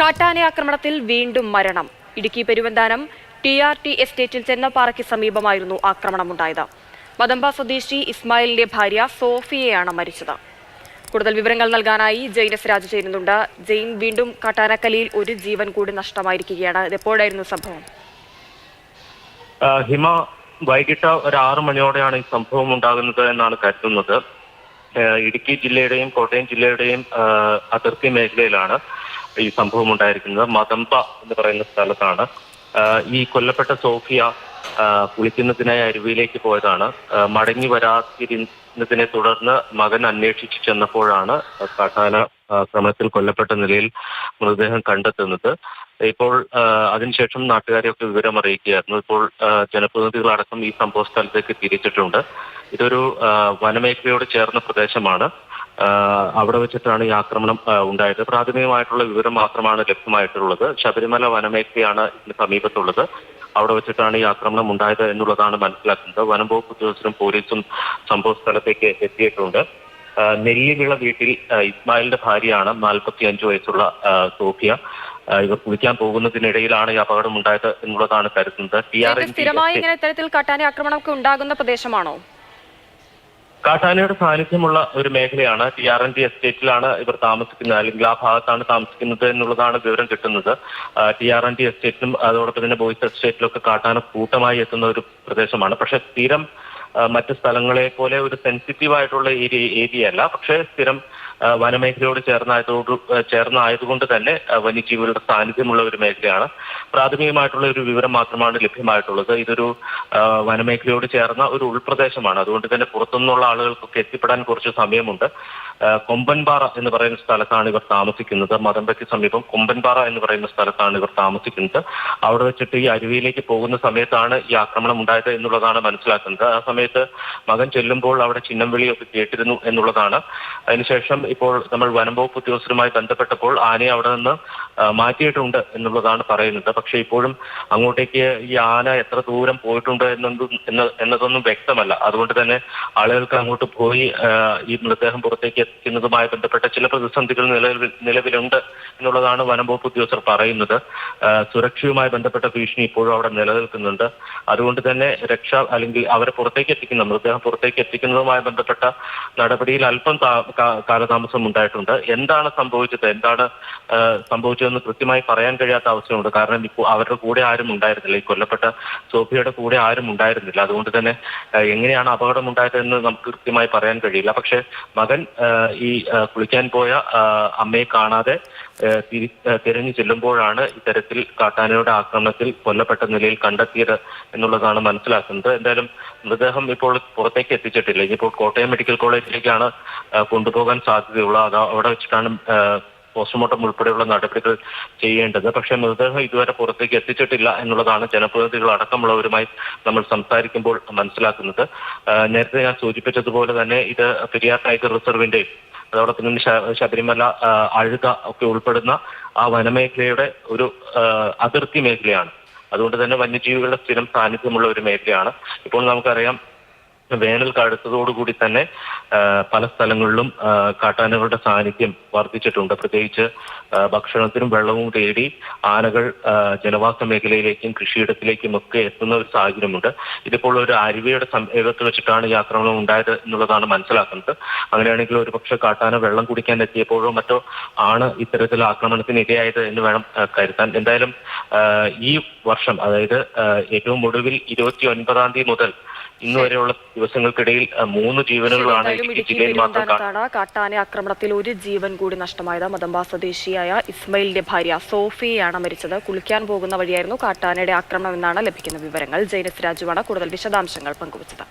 കാട്ടാന ആക്രമണത്തിൽ വീണ്ടും മരണം. Idukki Peruvanthanam T R T എസ്റ്റേറ്റിൽ ചെന്നപ്പാറയ്ക്ക് സമീപമായിരുന്നു ആക്രമണമുണ്ടായത്. മദമ്പ സ്വദേശി ഇസ്മായിലിന്റെ ഭാര്യ സോഫിയയാണ് മരിച്ചത്. കൂടുതൽ വിവരങ്ങൾ നൽകാനായി ജെയിൻ എസ് രാജു ചേരുന്നുണ്ട്. ജെയിൻ വീണ്ടും കാട്ടാനക്കലിയിൽ ഒരു ജീവൻ കൂടി നഷ്ടമായിരിക്കുകയാണ്. ഇതെപ്പോഴായിരുന്നു സംഭവം? ഹിമ വൈകിട്ട് ഒരു ആറു മണിയോടെയാണ് ഈ സംഭവം ഉണ്ടാകുന്നത് എന്നാണ് കരുതുന്നത്. ഇടുക്കി ജില്ലയുടെയും കോട്ടയം ജില്ലയുടെയും അതിർത്തി മേഖലയിലാണ് ഈ സംഭവം ഉണ്ടായിരിക്കുന്നത്. മതമ്പ എന്ന് പറയുന്ന സ്ഥലത്താണ്. ഈ കൊല്ലപ്പെട്ട സോഫിയ കുളിക്കുന്നതിനായി അരുവിയിലേക്ക് പോയതാണ്. മടങ്ങി വരാതിരുന്നതിനെ തുടർന്ന് മകൻ അന്വേഷിച്ചു ചെന്നപ്പോഴാണ് കാട്ടാന ശ്രമത്തിൽ കൊല്ലപ്പെട്ട നിലയിൽ മൃതദേഹം കണ്ടെത്തുന്നത്. ഇപ്പോൾ അതിനുശേഷം നാട്ടുകാരെയൊക്കെ വിവരം അറിയിക്കുകയായിരുന്നു. ഇപ്പോൾ ജനപ്രതിനിധികളടക്കം ഈ സംഭവ സ്ഥലത്തേക്ക് തിരിച്ചിട്ടുണ്ട്. ഇതൊരു വനമേഖലയോട് ചേർന്ന പ്രദേശമാണ്. അവിടെ വെച്ചിട്ടാണ് ഈ ആക്രമണം ഉണ്ടായത്. പ്രാഥമികമായിട്ടുള്ള വിവരം മാത്രമാണ് ലഭ്യമായിട്ടുള്ളത്. ശബരിമല വനമേഖലയാണ് ഇതിന് സമീപത്തുള്ളത്. അവിടെ വെച്ചിട്ടാണ് ഈ ആക്രമണം ഉണ്ടായത് എന്നുള്ളതാണ് മനസ്സിലാക്കുന്നത്. വനം വകുപ്പ് ഉദ്യോഗസ്ഥരും പോലീസും സംഭവ സ്ഥലത്തേക്ക് എത്തിയിട്ടുണ്ട്. നെല്ലിവിള വീട്ടിൽ ഇസ്മായിലിന്റെ ഭാര്യയാണ് നാൽപ്പത്തി അഞ്ച് വയസ്സുള്ള സോഫിയ. ഇവർ കുളിക്കാൻ പോകുന്നതിനിടയിലാണ് ഈ അപകടം ഉണ്ടായത് എന്നുള്ളതാണ് കരുതുന്നത്. ആർ സ്ഥിരമായി ഇങ്ങനെ ഇത്തരത്തിൽ കാട്ടാന ആക്രമണമൊക്കെ ഉണ്ടാകുന്ന പ്രദേശമാണോ? കാട്ടാനയുടെ സാന്നിധ്യമുള്ള ഒരു മേഖലയാണ് ടി ആർ എൻ ഡി എസ്റ്റേറ്റിലാണ് ഇവർ താമസിക്കുന്നത് അല്ലെങ്കിൽ ആ ഭാഗത്താണ് താമസിക്കുന്നത് എന്നുള്ളതാണ് വിവരം കിട്ടുന്നത്. ടി ആർ എൻ ഡി എസ്റ്റേറ്റിലും അതോടൊപ്പം തന്നെ ബോയ്സ് എസ്റ്റേറ്റിലും ഒക്കെ കാട്ടാന കൂട്ടമായി എത്തുന്ന ഒരു പ്രദേശമാണ്. പക്ഷെ സ്ഥിരം മറ്റു സ്ഥലങ്ങളെ പോലെ ഒരു സെൻസിറ്റീവ് ആയിട്ടുള്ള ഏരിയ ഏരിയ അല്ല. പക്ഷേ സ്ഥിരം വനമേഖലയോട് ചേർന്നായതോട് ചേർന്നായതുകൊണ്ട് തന്നെ വന്യജീവികളുടെ സാന്നിധ്യമുള്ള ഒരു മേഖലയാണ്. പ്രാഥമികമായിട്ടുള്ള ഒരു വിവരം മാത്രമാണ് ലഭ്യമായിട്ടുള്ളത്. ഇതൊരു വനമേഖലയോട് ചേർന്ന ഒരു ഉൾപ്രദേശമാണ്. അതുകൊണ്ട് തന്നെ പുറത്തുനിന്നുള്ള ആളുകൾക്കൊക്കെ എത്തിപ്പെടാൻ കുറച്ച് സമയമുണ്ട്. കൊമ്പൻപാറ എന്ന് പറയുന്ന സ്ഥലത്താണ് ഇവർ താമസിക്കുന്നത്. മദമ്പയ്ക്ക് സമീപം കൊമ്പൻപാറ എന്ന് പറയുന്ന സ്ഥലത്താണ് ഇവർ താമസിക്കുന്നത്. അവിടെ വെച്ചിട്ട് ഈ അരുവിയിലേക്ക് പോകുന്ന സമയത്താണ് ഈ ആക്രമണം ഉണ്ടായത് എന്നുള്ളതാണ് മനസ്സിലാക്കുന്നത്. ആ സമയത്ത് മകൻ ചെല്ലുമ്പോൾ അവിടെ ചിഹ്നം വിളിയൊക്കെ കേട്ടിരുന്നു എന്നുള്ളതാണ്. അതിനുശേഷം ഇപ്പോൾ നമ്മൾ വനംവകുപ്പ് ഉദ്യോഗസ്ഥരുമായി ബന്ധപ്പെട്ടപ്പോൾ ആനയെ അവിടെ നിന്ന് മാറ്റിയിട്ടുണ്ട് എന്നുള്ളതാണ് പറയുന്നത്. പക്ഷേ ഇപ്പോഴും അങ്ങോട്ടേക്ക് ഈ ആന എത്ര ദൂരം പോയിട്ടുണ്ട് എന്നൊന്നും എന്നതൊന്നും വ്യക്തമല്ല. അതുകൊണ്ട് തന്നെ ആളുകൾക്ക് അങ്ങോട്ട് പോയി ഈ മൃതദേഹം പുറത്തേക്ക് എത്തിക്കുന്നതുമായി ബന്ധപ്പെട്ട ചില പ്രതിസന്ധികൾ നിലവിൽ നിലവിലുണ്ട് എന്നുള്ളതാണ് വനംവകുപ്പ് ഉദ്യോഗസ്ഥർ പറയുന്നത്. സുരക്ഷയുമായി ബന്ധപ്പെട്ട ഭീഷണി ഇപ്പോഴും അവിടെ നിലനിൽക്കുന്നുണ്ട്. അതുകൊണ്ട് തന്നെ രക്ഷ അല്ലെങ്കിൽ അവരെ പുറത്തേക്ക് എത്തിക്കുന്ന മൃതദേഹം പുറത്തേക്ക് എത്തിക്കുന്നതുമായി ബന്ധപ്പെട്ട നടപടിയിൽ അല്പം താ- കാ- കാലതാമസം ഉണ്ടായിട്ടുണ്ട്. എന്താണ് സംഭവിച്ചത്? എന്താണ് സംഭവിച്ചതെന്ന് കൃത്യമായി പറയാൻ കഴിയാത്ത അവസ്ഥയുണ്ട്. കാരണം ഇപ്പോൾ അവരുടെ കൂടെ ആരും ഉണ്ടായിരുന്നില്ല. ഈ കൊല്ലപ്പെട്ട സോഫിയയുടെ കൂടെ ആരും ഉണ്ടായിരുന്നില്ല. അതുകൊണ്ട് തന്നെ എങ്ങനെയാണ് അപകടം ഉണ്ടായതെന്ന് നമുക്ക് കൃത്യമായി പറയാൻ കഴിയില്ല. പക്ഷെ മകൻ ഈ കുളിക്കാൻ പോയ അമ്മയെ കാണാതെ തിരഞ്ഞു ചെല്ലുമ്പോഴാണ് ഇത്തരത്തിൽ കാട്ടാനയുടെ ആക്രമണത്തിൽ കൊല്ലപ്പെട്ട നിലയിൽ കണ്ടെത്തിയത് എന്നുള്ളതാണ് മനസ്സിലാക്കുന്നത്. എന്തായാലും മൃതദേഹം ഇപ്പോൾ പുറത്തേക്ക് എത്തിച്ചിട്ടില്ല. ഇനിയിപ്പോൾ കോട്ടയം മെഡിക്കൽ കോളേജിലേക്കാണ് കൊണ്ടുപോകാൻ സാധ്യതയുള്ളത്. അവിടെ വെച്ചിട്ടാണ് പോസ്റ്റ്മോർട്ടം ഉൾപ്പെടെയുള്ള നടപടികൾ ചെയ്യേണ്ടത്. പക്ഷേ മൃതദേഹം ഇതുവരെ പുറത്തേക്ക് എത്തിച്ചിട്ടില്ല എന്നുള്ളതാണ് ജനപ്രതിനിധികൾ അടക്കമുള്ളവരുമായി നമ്മൾ സംസാരിക്കുമ്പോൾ മനസ്സിലാക്കുന്നത്. നേരത്തെ ഞാൻ സൂചിപ്പിച്ചതുപോലെ തന്നെ ഇത് പെരിയാർ ടൈഗർ റിസർവിന്റെയും അതോടൊപ്പം തന്നെ ശബരിമല അഴുക ഒക്കെ ഉൾപ്പെടുന്ന ആ വനമേഖലയുടെ ഒരു അതിർത്തി മേഖലയാണ്. അതുകൊണ്ട് തന്നെ വന്യജീവികളുടെ സ്ഥിരം സാന്നിധ്യമുള്ള ഒരു മേഖലയാണ്. ഇപ്പോൾ നമുക്കറിയാം വേനൽ കടുത്തതോടുകൂടി തന്നെ പല സ്ഥലങ്ങളിലും കാട്ടാനകളുടെ സാന്നിധ്യം വർദ്ധിച്ചിട്ടുണ്ട്. പ്രത്യേകിച്ച് ഭക്ഷണത്തിനും വെള്ളവും തേടി ആനകൾ ജനവാസ മേഖലയിലേക്കും കൃഷിയിടത്തിലേക്കും ഒക്കെ എത്തുന്ന ഒരു സാഹചര്യമുണ്ട്. ഇതിപ്പോൾ ഒരു അരുവിയുടെ സമീപത്ത് വെച്ചിട്ടാണ് ഈ ആക്രമണം ഉണ്ടായത് എന്നുള്ളതാണ് മനസ്സിലാക്കുന്നത്. അങ്ങനെയാണെങ്കിൽ ഒരു പക്ഷെ കാട്ടാന വെള്ളം കുടിക്കാൻ എത്തിയപ്പോഴോ മറ്റോ ആണ് ഇത്തരത്തിൽ ആക്രമണത്തിന് ഇരയായത് എന്ന് വേണം കരുതാൻ എന്തായാലും ഈ വർഷം അതായത് ഏറ്റവും ഒടുവിൽ ഇരുപത്തി ഒൻപതാം തീയതി മുതൽ ഇന്ന് വരെയുള്ള ദിവസങ്ങൾക്കിടയിൽ മൂന്ന് ജീവനുകളാണ് കാട്ടാന ആക്രമണത്തിൽ ഒരു ജീവൻ കൂടി നഷ്ടമായത് മദമ്പ സ്വദേശിയായ ഇസ്മയിലിന്റെ ഭാര്യ സോഫിയയാണ് മരിച്ചത്. കുളിക്കാൻ പോകുന്ന വഴിയായിരുന്നു കാട്ടാനയുടെ ആക്രമണം എന്നാണ് ലഭിക്കുന്ന വിവരങ്ങൾ. ജൈനസ് രാജുവാണ് കൂടുതൽ വിശദാംശങ്ങൾ പങ്കുവച്ചത്.